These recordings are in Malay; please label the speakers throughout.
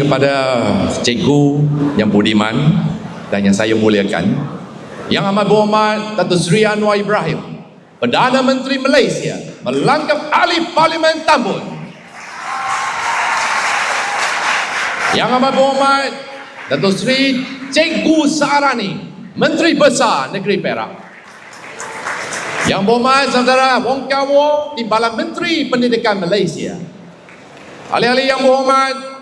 Speaker 1: kepada cikgu yang budiman dan yang saya muliakan yang amat berhormat Datuk Seri Anwar Ibrahim Perdana Menteri Malaysia melangkap ahli Parlimen Tambun. Yang amat berhormat Datuk Seri Cikgu Saarani Menteri Besar Negeri Perak. Yang berhormat saudara Wong Kah Wong Timbalan Menteri Pendidikan Malaysia. Ahli-ahli yang berhormat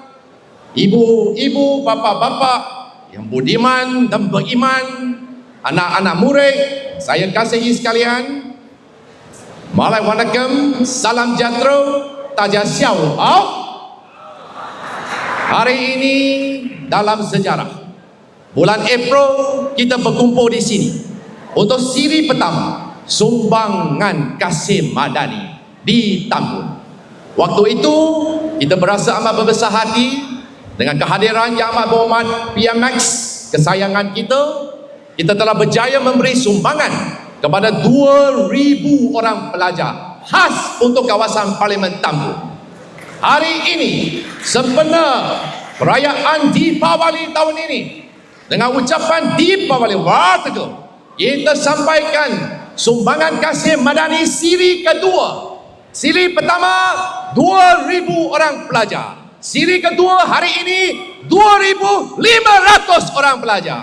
Speaker 1: ibu-ibu, bapa-bapa yang budiman dan beriman, anak-anak murid, saya kasihi sekalian. Malai wanakam, salam jatro, taja siau. Au. Hari ini dalam sejarah bulan April kita berkumpul di sini untuk siri pertama sumbangan kasih madani di Tambun. Waktu itu kita berasa amat berbesar hati dengan kehadiran Yang Amat Berhormat PMX kesayangan kita kita telah berjaya memberi sumbangan kepada 2000 orang pelajar khas untuk kawasan Parlimen Tambun hari ini sempena perayaan Deepawali tahun ini. Dengan ucapan Deepawali Wartega kita sampaikan sumbangan kasih madani siri kedua. Siri pertama 2000 orang pelajar Siri kedua hari ini 2,500 orang pelajar.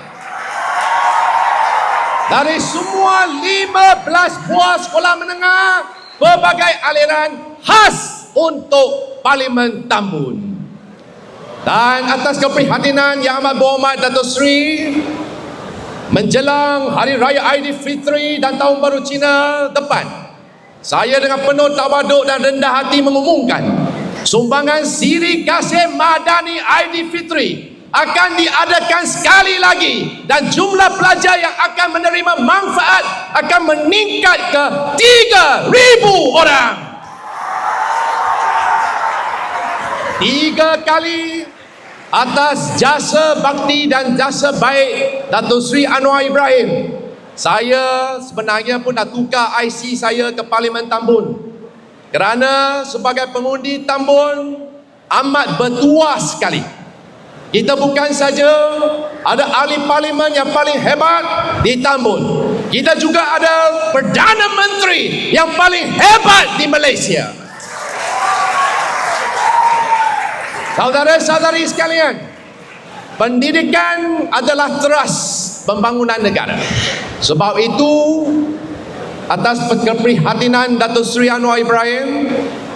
Speaker 1: Dari semua 15 buah sekolah menengah berbagai aliran khas untuk Parlimen Tambun. Dan atas keprihatinan yang amat berhormat Datuk Seri menjelang Hari Raya Aidilfitri dan Tahun Baru Cina depan saya dengan penuh tawaduk dan rendah hati mengumumkan Sumbangan siri kasih Madani Aidilfitri akan diadakan sekali lagi dan jumlah pelajar yang akan menerima manfaat akan meningkat ke 3000 orang. Tiga kali atas jasa bakti dan jasa baik Datuk Sri Anwar Ibrahim. Saya sebenarnya pun dah tukar IC saya ke Parlimen Tambun. Kerana sebagai pengundi Tambun amat bertuah sekali. Kita bukan saja ada ahli parlimen yang paling hebat di Tambun. Kita juga ada Perdana Menteri yang paling hebat di Malaysia. Saudara-saudari sekalian, pendidikan adalah teras pembangunan negara. Sebab itu atas keprihatinan Datuk Seri Anwar Ibrahim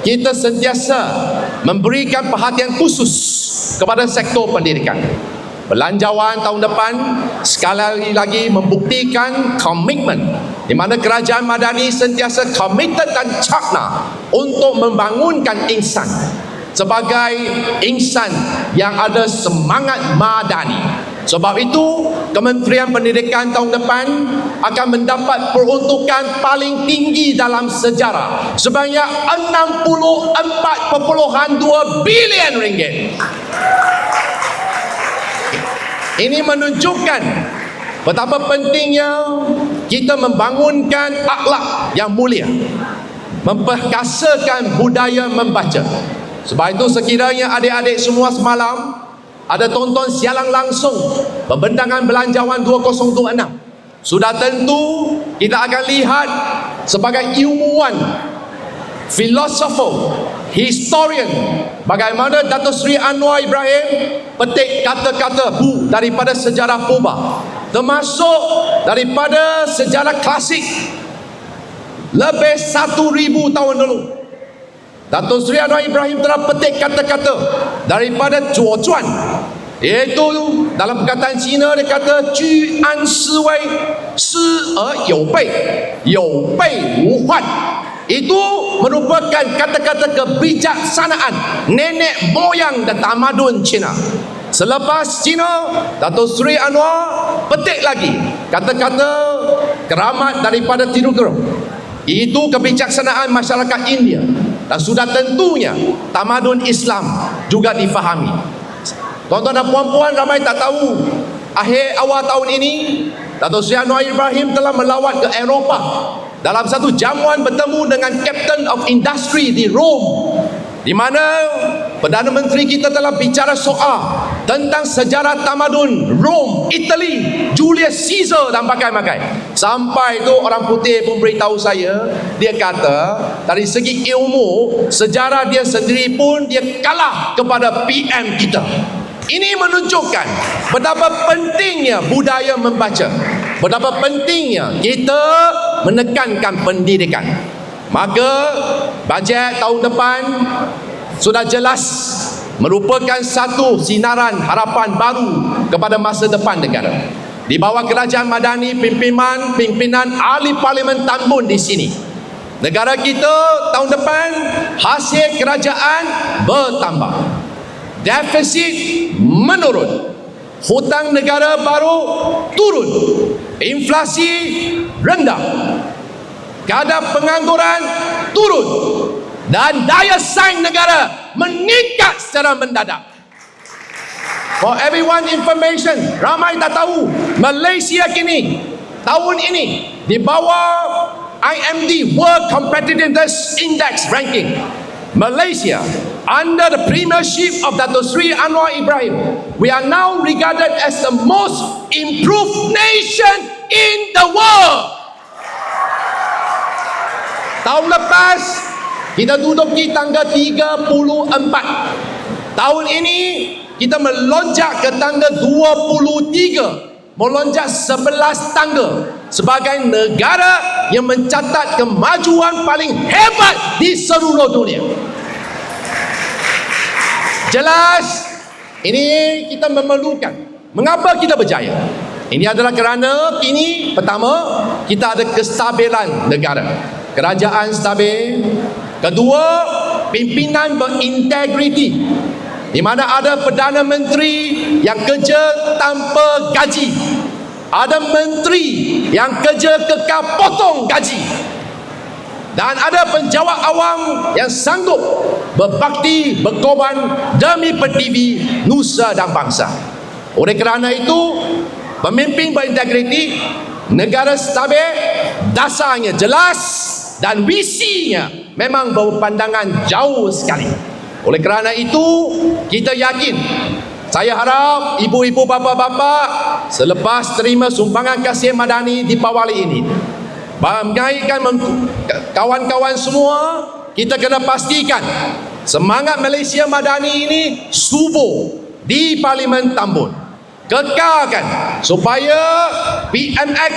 Speaker 1: kita sentiasa memberikan perhatian khusus kepada sektor pendidikan. Belanjawan tahun depan sekali lagi membuktikan komitmen di mana kerajaan Madani sentiasa committed dan cakna untuk membangunkan insan sebagai insan yang ada semangat madani sebab itu, Kementerian Pendidikan tahun depan akan mendapat peruntukan paling tinggi dalam sejarah sebanyak 64.2 bilion ringgit. Ini menunjukkan betapa pentingnya kita membangunkan akhlak yang mulia, memperkasakan budaya membaca. Sebab itu sekiranya adik-adik semua semalam ada tonton sialang langsung pembentangan belanjawan 2026 sudah tentu kita akan lihat sebagai ilmuwan filosofer historian bagaimana Datuk Seri Anwar Ibrahim petik kata-kata bu daripada sejarah purba termasuk daripada sejarah klasik lebih satu ribu tahun dulu Datuk Seri Anwar Ibrahim telah petik kata-kata daripada Zuo Zhuan iaitu dalam perkataan Cina dia kata Ju An Si Wei Si Er You Bei You Bei Wu Huan. Itu merupakan kata-kata kebijaksanaan nenek moyang dan tamadun Cina. Selepas Cina Datuk Seri Anwar petik lagi kata-kata keramat daripada Tirukuru itu kebijaksanaan masyarakat India dan sudah tentunya tamadun Islam juga difahami. Tuan-tuan dan puan-puan ramai tak tahu akhir awal tahun ini Datuk Seri Anwar Ibrahim telah melawat ke Eropah dalam satu jamuan bertemu dengan Captain of Industry di Rome di mana Perdana Menteri kita telah bicara soal tentang sejarah tamadun Rom, Italy, Julius Caesar dan pakai-pakai. Sampai tu orang putih pun beritahu saya, dia kata dari segi ilmu, sejarah dia sendiri pun dia kalah kepada PM kita. Ini menunjukkan betapa pentingnya budaya membaca. Betapa pentingnya kita menekankan pendidikan. Maka bajet tahun depan sudah jelas merupakan satu sinaran harapan baru kepada masa depan negara. Di bawah kerajaan Madani pimpinan pimpinan ahli parlimen Tambun di sini. Negara kita tahun depan hasil kerajaan bertambah. Defisit menurun. Hutang negara baru turun. Inflasi rendah kadar pengangguran turun dan daya saing negara meningkat secara mendadak. For everyone information, ramai tak tahu Malaysia kini tahun ini di bawah IMD World Competitiveness Index ranking. Malaysia under the premiership of Dato Sri Anwar Ibrahim, we are now regarded as the most improved nation in the world. Tahun lepas kita duduk di tangga 34. Tahun ini kita melonjak ke tangga 23. Melonjak 11 tangga sebagai negara yang mencatat kemajuan paling hebat di seluruh dunia. Jelas ini kita memerlukan. Mengapa kita berjaya? Ini adalah kerana kini pertama kita ada kestabilan negara kerajaan stabil. Kedua, pimpinan berintegriti. Di mana ada Perdana Menteri yang kerja tanpa gaji. Ada menteri yang kerja kekal potong gaji. Dan ada penjawat awam yang sanggup berbakti, berkorban demi pertiwi nusa dan bangsa. Oleh kerana itu, pemimpin berintegriti, negara stabil, dasarnya jelas, dan visinya memang berpandangan jauh sekali. Oleh kerana itu, kita yakin saya harap ibu-ibu bapa-bapa selepas terima sumbangan kasih madani di Pawali ini mengaitkan kawan-kawan semua kita kena pastikan semangat Malaysia Madani ini subuh di Parlimen Tambun kekalkan supaya PMX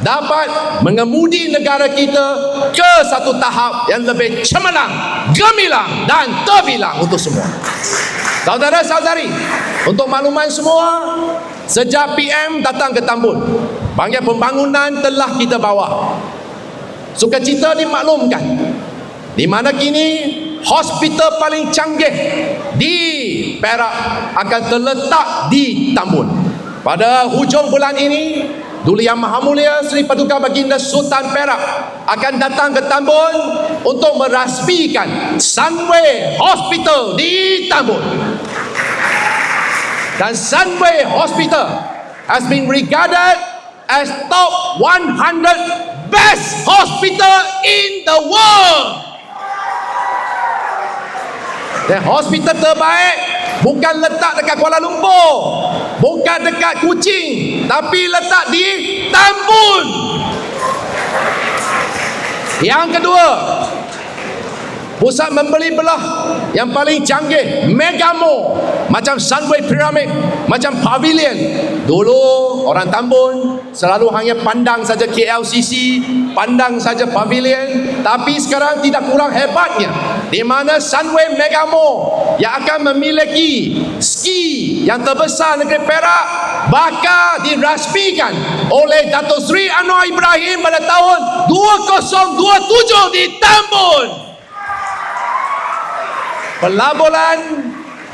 Speaker 1: dapat mengemudi negara kita ke satu tahap yang lebih cemerlang, gemilang dan terbilang untuk semua. Saudara-saudari, untuk makluman semua, sejak PM datang ke Tambun, banyak pembangunan telah kita bawa. Sukacita dimaklumkan di mana kini hospital paling canggih di Perak akan terletak di Tambun. Pada hujung bulan ini, Duli Yang Maha Mulia Sri Paduka Baginda Sultan Perak akan datang ke Tambun untuk merasmikan Sunway Hospital di Tambun. Dan Sunway Hospital has been regarded as top 100 best hospital in the world. Dan hospital terbaik bukan letak dekat Kuala Lumpur. Bukan dekat Kuching. Tapi letak di Tambun. Yang kedua, pusat membeli belah yang paling canggih Megamo. Macam Sunway Pyramid macam Pavilion. Dulu orang Tambun selalu hanya pandang saja KLCC pandang saja Pavilion. Tapi sekarang tidak kurang hebatnya. Di mana Sunway Megamo yang akan memiliki ski yang terbesar negeri Perak bakal dirasmikan oleh Dato' Sri Anwar Ibrahim pada tahun 2027 di Tambun pelaburan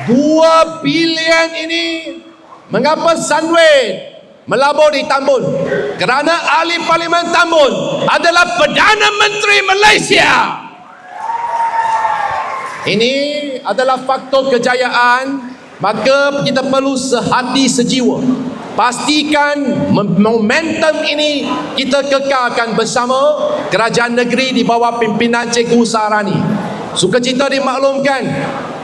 Speaker 1: 2 bilion ini mengapa Sunway melabur di Tambun? Kerana ahli parlimen Tambun adalah Perdana Menteri Malaysia. Ini adalah faktor kejayaan maka kita perlu sehati sejiwa. Pastikan momentum ini kita kekalkan bersama kerajaan negeri di bawah pimpinan Cikgu Sarani Sukacita dimaklumkan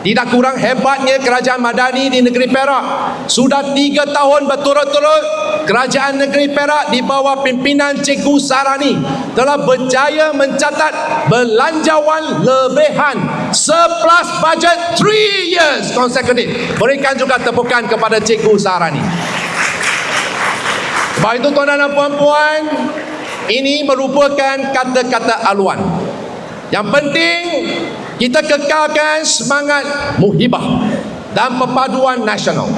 Speaker 1: tidak kurang hebatnya kerajaan Madani di negeri Perak. Sudah tiga tahun berturut-turut kerajaan negeri Perak di bawah pimpinan Cikgu Sarani telah berjaya mencatat belanjawan lebihan surplus budget 3 years consecutive. Berikan juga tepukan kepada Cikgu Sarani. Sebab itu tuan-tuan dan puan-puan, ini merupakan kata-kata aluan. Yang penting kita kekalkan semangat muhibah dan perpaduan nasional.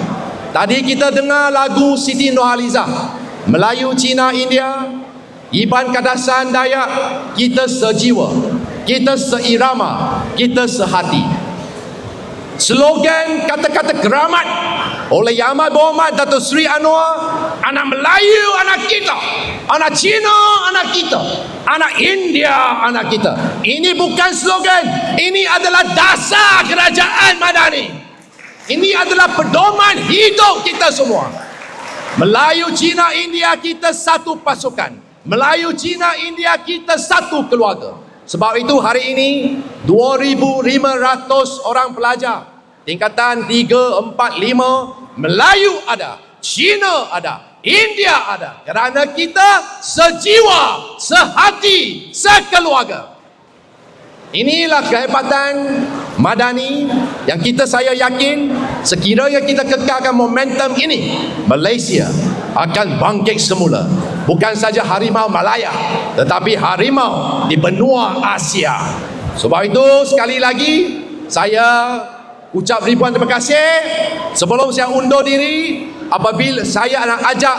Speaker 1: Tadi kita dengar lagu Siti Nurhaliza, Melayu, Cina, India, Iban Kadasan Dayak, kita sejiwa, kita seirama, kita sehati. Slogan kata-kata keramat oleh Yang Amat Berhormat Datuk Seri Anwar, anak Melayu anak kita, anak Cina anak kita, anak India anak kita. Ini bukan slogan, ini adalah dasar kerajaan Madani. Ini adalah pedoman hidup kita semua. Melayu, Cina, India kita satu pasukan. Melayu, Cina, India kita satu keluarga. Sebab itu hari ini 2,500 orang pelajar tingkatan 3, 4, 5 Melayu ada, Cina ada, India ada. Kerana kita sejiwa, sehati, sekeluarga. Inilah kehebatan Madani yang kita saya yakin sekiranya kita kekalkan momentum ini Malaysia akan bangkit semula bukan saja harimau Malaya tetapi harimau di benua Asia sebab itu sekali lagi saya ucap ribuan terima kasih sebelum saya undur diri apabila saya nak ajak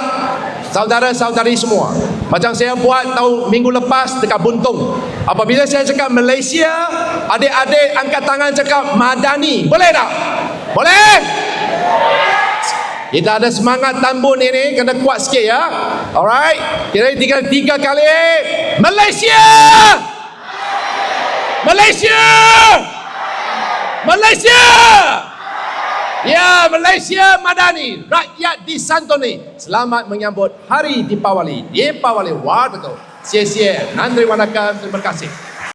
Speaker 1: saudara-saudari semua macam saya buat tahun minggu lepas dekat Buntung. Apabila saya cakap Malaysia adik-adik angkat tangan cakap Madani boleh tak? boleh? kita ada semangat tambun ini kena kuat sikit ya. Alright kita tiga, tiga kali. Malaysia! Malaysia! Malaysia Ya Malaysia Madani Rakyat di Santoni. Selamat menyambut Hari Dipawali Dipawali Wah betul. Sia-sia Nandri Wanakam Terima kasih